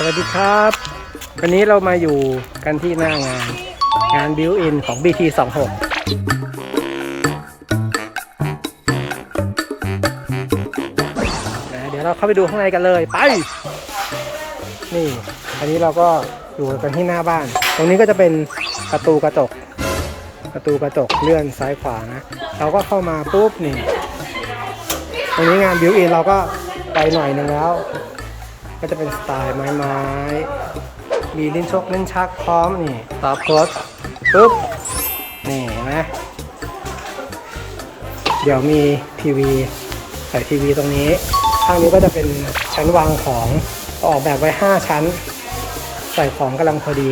สวัสดีครับ วันนี้เรามาอยู่กันที่หน้างาน งานบิวอินของ BT 26 นะเดี๋ยวเราเข้าไปดูข้างในกันเลยไป นี่ อันนี้เราก็อยู่กันที่หน้าบ้าน ตรงนี้ก็จะเป็นประตูกระจก ประตูกระจกเลื่อนซ้ายขวานะ เราก็เข้ามาปุ๊บนี่ ตรงนี้งานบิวอินเราก็ไปหน่อยหนึงแล้ว ก็จะเป็นสไตล์ไม้ๆมีลิ้นชกลิ้นชักพร้อมนี่ตอบโค้ดปุ๊บนี่เห็นไหมเดี๋ยวมีทีวีใส่ทีวีตรงนี้ ข้างนี้ก็จะเป็นชั้นวางของออกแบบไว้ 5 ชั้น ใส่ของกำลังพอดี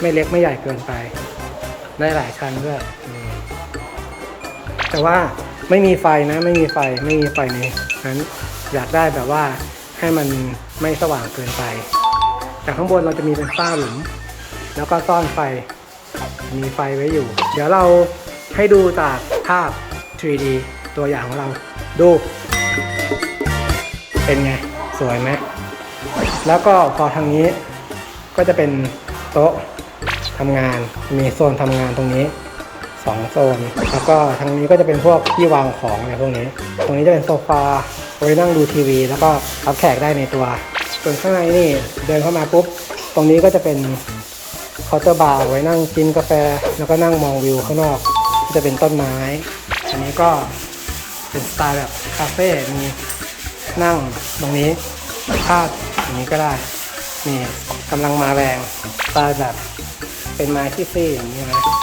ไม่เล็กไม่ใหญ่เกินไป ได้หลายชั้นด้วยแต่ว่าไม่มีไฟนะ ไม่มีไฟไม่มีไฟในนั้นอยากได้แบบว่า ให้มันไม่สว่างเกินไป จากข้างบนเราจะมีเป็นฝ้าหลุม แล้วก็ซ่อนไฟ มีไฟไว้อยู่ เดี๋ยวเราให้ดูจากภาพ 3D ตัวอย่างของเรา ดู เป็นไง สวยไหม แล้วก็พอทางนี้ก็จะเป็นโต๊ะทำงาน มีโซนทำงานตรงนี้สองโซน แล้วก็ทางนี้ก็จะเป็นพวกที่วางของอะไรพวกนี้ ตรงนี้จะเป็นโซฟาาไว้นั่งดูทีวี แล้วก็รับแขกได้ในตัว ส่วนข้างในนี่เดินเข้ามาปุ๊บ ตรงนี้ก็จะเป็นเคาน์เตอร์บาร์ไว้นั่งกินกาแฟ แล้วก็นั่งมองวิวข้างนอกก็จะเป็นต้นไม้ อันนี้ก็เป็นสไตล์แบบคาเฟ่ มีนั่งตรงนี้พาดอย่างนี้ก็ได้ นี่กำลังมาแรงสไตล์แบบเป็นไม้ที่ซี่อย่างนี้นะ